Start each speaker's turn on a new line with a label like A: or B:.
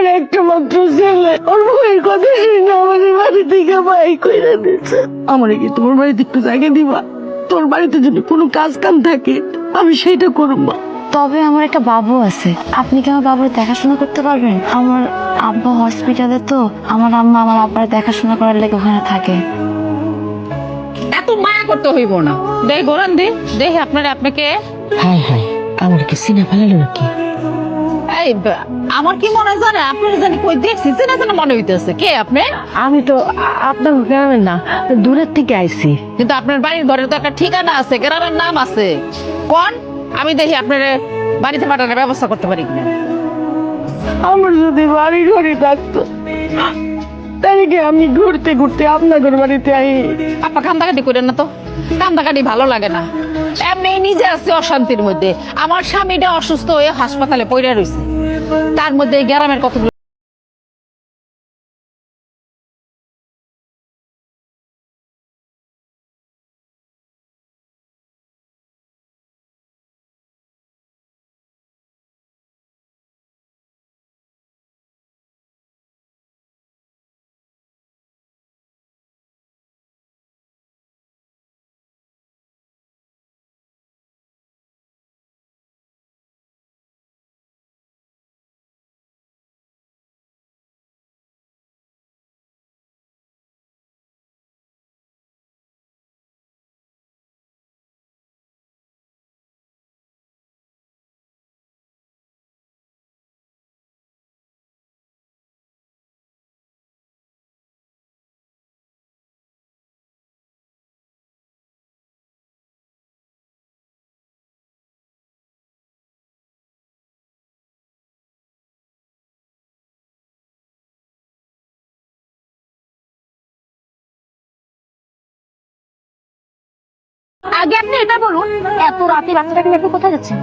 A: আমার একটা মাত্র ছেলে। ওর বউয়ের কথা শুনে আমাদের বাড়ি থেকে বাই করে দিচ্ছে আমার কি তোমার বাড়িতে একটু জায়গা দিবা? তোর বাড়িতে যদি কোনো কাজ কাম থাকে আমি সেইটা করব।
B: তবে আমার একটা বাবু আছে। আপনি কি আমার বাবুর দেখাশোনা করতে পারবেন? আমার আব্বা হসপিটালে তো আমার আম্মা আমার আব্বার দেখাশোনা করার লেগে ওখানে থাকে।
C: এত মায়া করতে হইব না। দেখ গোরান দে দেখে আপনার আপনাকে।
A: হাই হাই আমার কি সিনে ফেলালো নাকি?
C: এই আমার কি মনে হয় আপনার জানি কই দেখছি চেনা চেনা মনে হইতেছে। কে আপনি?
A: আমি তো আপনার গ্রামের না দূরের থেকে আইছি।
C: কিন্তু আপনার বাড়ির ঘরে তো একটা ঠিকানা আছে গ্রামের নাম আছে। কোন? আমি দেখি আপনার বাড়িতে পাঠানোর ব্যবস্থা করতে পারি কিনা।
A: আমার যদি বাড়ি ঘরে থাকতো তাহলে কি আমি ঘুরতে ঘুরতে আপনাদের বাড়িতে আই?
C: আপা কান্দাকাটি করেন না তো। কান্দাকাটি ভালো লাগে না। এমনি নিজে আছি অশান্তির মধ্যে। আমার স্বামীটা অসুস্থ হয়ে হাসপাতালে পড়ে রয়েছে তার মধ্যে গ্রামের কতগুলো
B: আগে আপনি এটা বলুন এত রাতে বাচ্চাটাকে আপনি কোথায় যাচ্ছেন?